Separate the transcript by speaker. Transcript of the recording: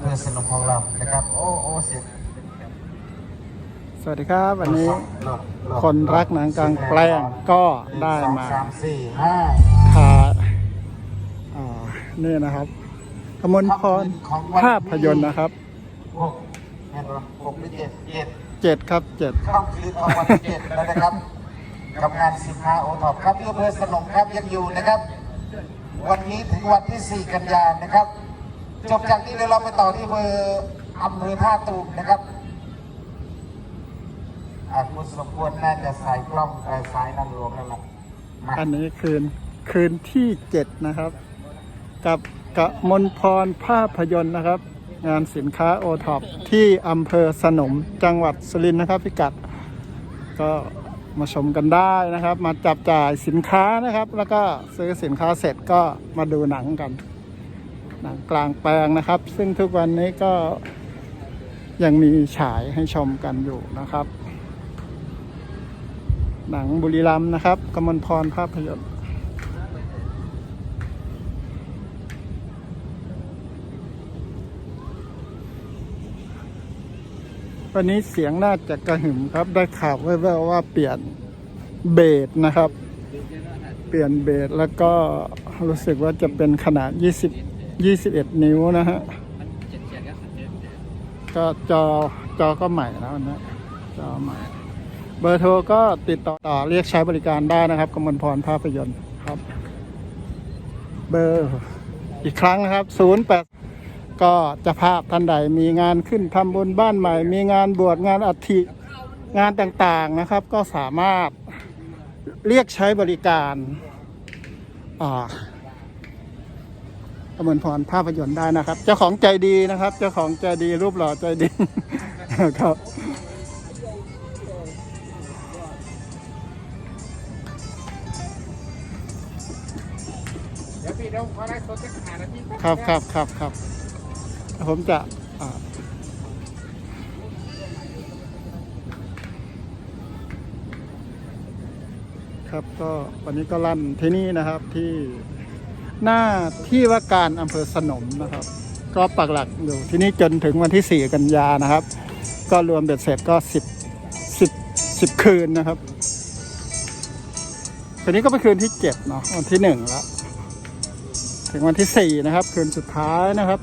Speaker 1: เภอส
Speaker 2: นุกของเรานะครับ โอ้โอ้เสียง
Speaker 1: สวัสดีครับ วันนี้คนรักหนังกลางแปลงก็ได้มา
Speaker 2: พา
Speaker 1: นี่นะครับกมลพรภาพยนตร์นะครับ
Speaker 2: หกหรือเจ็ดเจ็ด
Speaker 1: ครับเจ็ด
Speaker 2: เข้าคืนของวันเจ็ดนะครับกังานสิบห้าโอท็อปครับที่อำเภอสนมครับยังอยู่นะครับ วันนี้ถึงวันที่สี่กันยานะครับ จบจากนี้เดี๋ยวเราไปต่อที่อำเภออำเภอท่าตูมนะครับอะคุณสมควรน่าจะสายกล้องไปสายนำรวมแล้วล่ะมา
Speaker 1: อันนี้คืนคืนที่เจ็ดนะครับ กับกะมลพรภาพยนตร์นะครับ งานสินค้าโอท็อปที่อำเภอสนมจังหวัดสุรินทร์นะครับพิกัด ก็มาชมกันได้นะครับ มาจับจ่ายสินค้านะครับ แล้วก็ซื้อสินค้าเสร็จก็มาดูหนังกันหนัง กลางแปลงนะครับ ซึ่งทุกวันนี้ก็ยังมีฉายให้ชมกันอยู่นะครับ หนังบุรีรัมนะครับกมลพรภาพยนตร์วันนี้เสียงน่าจะกระหึ่มครับ ได้ข่าวแว่วๆว่าเปลี่ยนเบสนะครับ เปลี่ยนเบสแล้วก็รู้สึกว่าจะเป็นขนาด 20 21 นิ้วนะฮะก็จอจอก็ใหม่แล้วนะจอใหม่ เบอร์โทรก็ติดต่อต่อเรียกใช้บริการได้นะครับกมลพรภาพยนตร์ครับ เบอร์อีกครั้งนะครับ 08 ก็เจะภาพท่านใดมีงานขึ้นทำบุญบ้านใหม่ มีงานบวชงานอัฐิงานต่างๆนะครับ ก็สามารถเรียกใช้บริการอ่า กมลพรภาพยนตร์ได้นะครับ เจ้าของใจดีนะครับ เจ้าของใจดีรูปหล่อใจดีครับ
Speaker 2: เดี๋ยวพี่เดี๋ยวขอไลฟ์สดสักห้านาที
Speaker 1: ครับครับครับครับผมจะครับก็วันนี้ก็ลั่นที่นี่นะครับที่ หน้าที่ว่าการอำเภอสนมนะครับ ก็ปักหลักอยู่ที่นี่จนถึงวันที่ 4 กันยานะครับ ก็รวมเบ็ดเสร็จก็ 10 10 10 คืนนะครับคืนนี้ก็เป็นคืนที่7เนาะวันที่1แล้วถึงวันที่ 4 นะครับ คืนสุดท้ายนะครับ